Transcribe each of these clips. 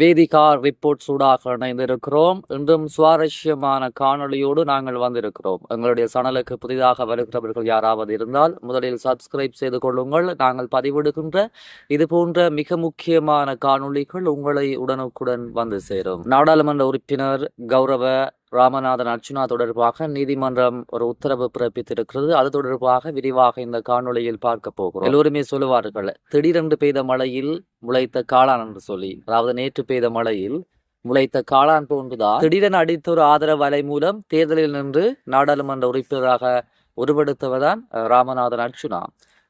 Vedika report சூடாக இணைந்திருக்கிறோம். இன்றும் சுவாரஸ்யமான காணொளியோடு நாங்கள் வந்திருக்கிறோம். எங்களுடைய சேனலுக்கு புதிதாக வருகிறவர்கள் யாராவது இருந்தால் முதலில் சப்ஸ்கிரைப் செய்து கொள்ளுங்கள். நாங்கள் பதிவிடுகின்ற இது போன்ற மிக முக்கியமான காணொளிகள் உங்களை உடனுக்குடன் வந்து சேரும். நாடாளுமன்ற உறுப்பினர் கௌரவ ராமநாதன் அர்ச்சுனா தொடர்பாக நீதிமன்றம் ஒரு உத்தரவு பிறப்பித்திருக்கிறது. அது தொடர்பாக விரிவாக இந்த காணொலியில் பார்க்க போகிறோம். எல்லோருமே சொல்லுவார்கள் திடீரென்று பெய்த மழையில் முளைத்த காளான் என்று சொல்லி. அதாவது நேற்று பெய்த மழையில் முளைத்த காளான் போன்றுதான் திடீரென அடித்த ஒரு ஆதரவு அலை மூலம் தேர்தலில் நின்று நாடாளுமன்ற உறுப்பினராக உருவெடுத்தவர் தான் ராமநாதன் அர்ச்சுனா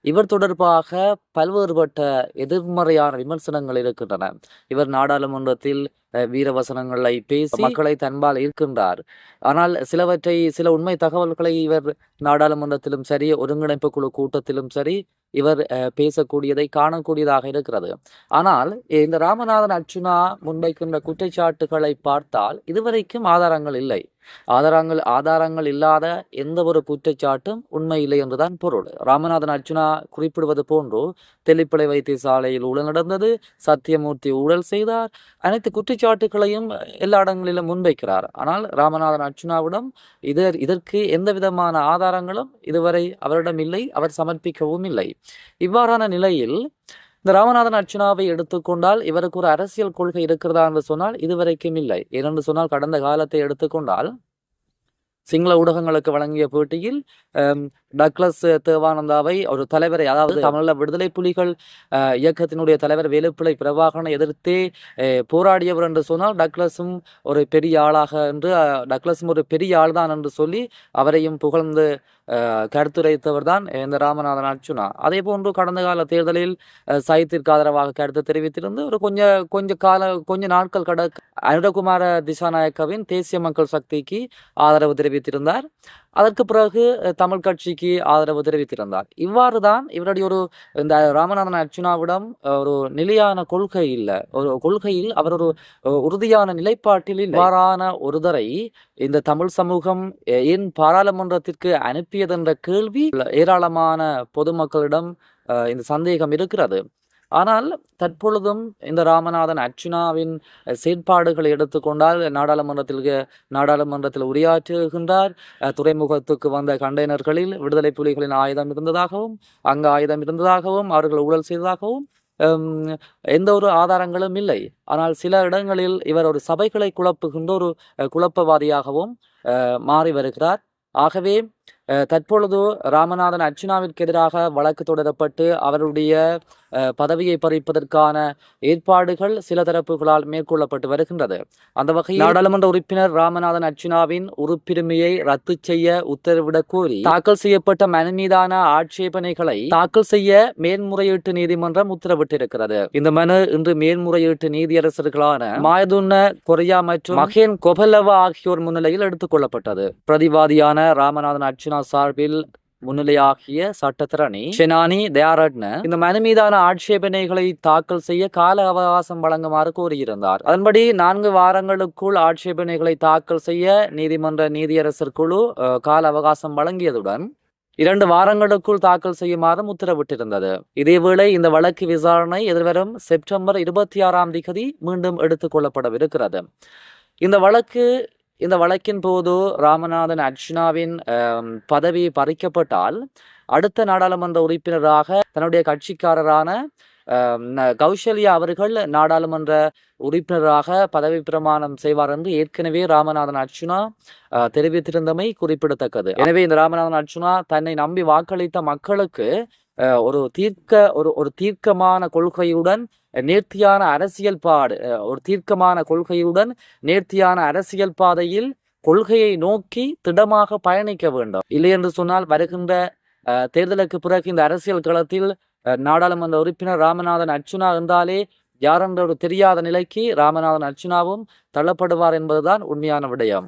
இவர் தொடர்பாக பல்வேறுபட்ட எதிர்மறையான விமர்சனங்கள் இருக்கின்றன. இவர் நாடாளுமன்றத்தில் அஹ், வீரவசனங்களை பேசி மக்களை தன்பால் இருக்கின்றார் ஆனால் சிலவற்றை சில உண்மை தகவல்களை இவர் நாடாளுமன்றத்திலும் சரி ஒருங்கிணைப்பு குழு கூட்டத்திலும் சரி இவர் அஹ், பேசக்கூடியதை காணக்கூடியதாக இருக்கிறது. ஆனால் இந்த ராமநாதன் அர்ச்சுனா முன்வைக்கின்ற குற்றச்சாட்டுகளை பார்த்தால் இதுவரைக்கும் ஆதாரங்கள் இல்லை. ஆதாரங்கள் ஆதாரங்கள் இல்லாத எந்த ஒரு குற்றச்சாட்டும் உண்மை இல்லை என்றுதான் பொருள். ராமநாதன் அர்ஜுனா குறிப்பிடுவது போன்று தெல்லிப்பளை வைத்தியசாலையில் ஊழல் நடந்தது சத்தியமூர்த்தி ஊழல் செய்தார் அனைத்து குற்றச்சாட்டுகளையும் எல்லா இடங்களிலும் முன்வைக்கிறார். ஆனால் ராமநாதன் அர்ஜுனாவிடம் இதர் இதற்கு எந்த விதமான ஆதாரங்களும் இதுவரை அவரிடம் இல்லை அவர் சமர்ப்பிக்கவும் இல்லை. இவ்வாறான நிலையில் இந்த ராமநாதன் அர்ச்சுனாவை எடுத்துக்கொண்டால் இவருக்கு ஒரு அரசியல் கொள்கை இருக்கிறதா என்று சொன்னால் இதுவரைக்கும் இல்லை. ஏனென்று சொன்னால் கடந்த காலத்தை எடுத்துக்கொண்டால் சிங்கள ஊடகங்களுக்கு வழங்கிய பேட்டியில் டக்ளஸ் தேவானந்தாவை ஒரு தலைவரை அதாவது தமிழ விடுதலை புலிகள் இயக்கத்தினுடைய தலைவர் வேலுப்பிள்ளை பிரபாகரனை எதிர்த்தே போராடியவர் என்று சொன்னால் டக்ளஸும் ஒரு பெரிய ஆளாக என்று டக்ளஸும் ஒரு பெரிய ஆள்தான் என்று சொல்லி அவரையும் புகழ்ந்து அஹ், கருத்துரைத்தவர் தான் இந்த ராமநாதன் அர்ச்சுனா அதே போன்று கடந்த கால தேர்தலில் சைத்திற்கு ஆதரவாக கருத்து தெரிவித்திருந்து ஒரு கொஞ்ச கொஞ்ச கால கொஞ்ச நாட்கள் கட அனுரகுமார திசாநாயக்கவின் தேசிய மக்கள் சக்திக்கு ஆதரவு தெரிவித்திருந்தார். அதற்கு பிறகு தமிழ் கட்சிக்கு ஆதரவு தெரிவித்திருந்தார். இவ்வாறு தான் இவருடைய ஒரு இந்த ராமநாதன் அர்ச்சுனாவிடம் ஒரு நிலையான கொள்கை இல்லை. ஒரு கொள்கையில் அவர் ஒரு உறுதியான நிலைப்பாட்டில். இவ்வாறான ஒருதரை இந்த தமிழ் சமூகம் ஏன் பாராளுமன்றத்திற்கு அனுப்பியதென்ற கேள்வி ஏராளமான பொதுமக்களிடம் இந்த சந்தேகம் இருக்கிறது. ஆனால் தற்பொழுதும் இந்த ராமநாதன் அர்ச்சுனாவின் செயற்பாடுகளை எடுத்துக்கொண்டால் நாடாளுமன்றத்தில் நாடாளுமன்றத்தில் உரையாற்றுகின்றார். துறைமுகத்துக்கு வந்த கண்டெய்னர்களில் விடுதலை புலிகளின் ஆயுதம் இருந்ததாகவும் அங்கு ஆயுதம் இருந்ததாகவும் அவர்கள் ஊழல் செய்ததாகவும் எந்த ஒரு ஆதாரங்களும் இல்லை. ஆனால் சில இடங்களில் இவர் ஒரு சபைகளை குழப்புகின்ற ஒரு குழப்பவாதியாகவும் மாறி வருகிறார். ஆகவே தற்பொழுது ராமநாதன் அர்ச்சுனாவிற்கு எதிராக வழக்கு தொடரப்பட்டு அவருடைய பதவியை பறிப்பதற்கான ஏற்பாடுகள் சில தரப்புகளால் மேற்கொள்ளப்பட்டு வருகின்றது. அந்த வகையில் நாடாளுமன்ற உறுப்பினர் ராமநாதன் அர்ச்சுனாவின் உறுப்பிரிமையை ரத்து செய்ய உத்தரவிடக் கோரி தாக்கல் செய்யப்பட்ட மனு மீதான ஆட்சேபனைகளை தாக்கல் செய்ய மேன்முறையீட்டு நீதிமன்றம் உத்தரவிட்டிருக்கிறது. இந்த மனு இன்று மேன்முறையீட்டு நீதியரசர்களான மாயதுன்ன கொரியா மற்றும் மகேன் கொபலவ ஆகியோர் முன்னிலையில் எடுத்துக் கொள்ளப்பட்டது. பிரதிவாதியான ராமநாதன் அர்ச்சுனா சார்பில் முன்னிலையாகிய சட்டத்திரணி ஷெனானி தயாரட்ன இந்த மனு மீதான ஆட்சேபனைகளை தாக்கல் செய்ய கால அவகாசம் வழங்குமாறு கோரியிருந்தார். அதன்படி நான்கு வாரங்களுக்குள் ஆட்சேபனைகளை தாக்கல் செய்ய நீதிமன்ற நீதியரசர் குழு கால அவகாசம் வழங்கியதுடன் இரண்டு வாரங்களுக்குள் தாக்கல் செய்யுமாறும் உத்தரவிட்டிருந்தது. இதேவேளை இந்த வழக்கு விசாரணை எதிர்வரும் செப்டம்பர் இருபத்தி ஆறாம் திகதி மீண்டும் எடுத்துக் கொள்ளப்படவிருக்கிறது. இந்த வழக்கு இந்த வழக்கின் போது ராமநாதன் அர்ச்சுனாவின் பதவி பறிக்கப்பட்டால் அடுத்த நாடாளுமன்ற உறுப்பினராக தன்னுடைய கட்சிக்காரரான கௌசல்யா அவர்கள் நாடாளுமன்ற உறுப்பினராக பதவி பிரமாணம் செய்வார் என்று ஏற்கனவே ராமநாதன் அர்ச்சுனா தெரிவித்திருந்தமை குறிப்பிடத்தக்கது. எனவே இந்த ராமநாதன் அர்ஜுனா தன்னை நம்பி வாக்களித்த மக்களுக்கு ஒரு தீர்க்க ஒரு ஒரு தீர்க்கமான கொள்கையுடன் நேர்த்தியான அரசியல் பாடு ஒரு தீர்க்கமான கொள்கையுடன் நேர்த்தியான அரசியல் பாதையில் கொள்கையை நோக்கி திடமாக பயணிக்க வேண்டும். இல்லை என்று சொன்னால் வருகின்ற தேர்தலுக்கு பிறகு இந்த அரசியல் களத்தில் நாடாளுமன்ற உறுப்பினர் ராமநாதன் அர்ச்சுனா என்றாலே யாரென்றொரு தெரியாத நிலைக்கு ராமநாதன் அர்ச்சுனாவும் தள்ளப்படுவார் என்பதுதான் உண்மையான விடயம்.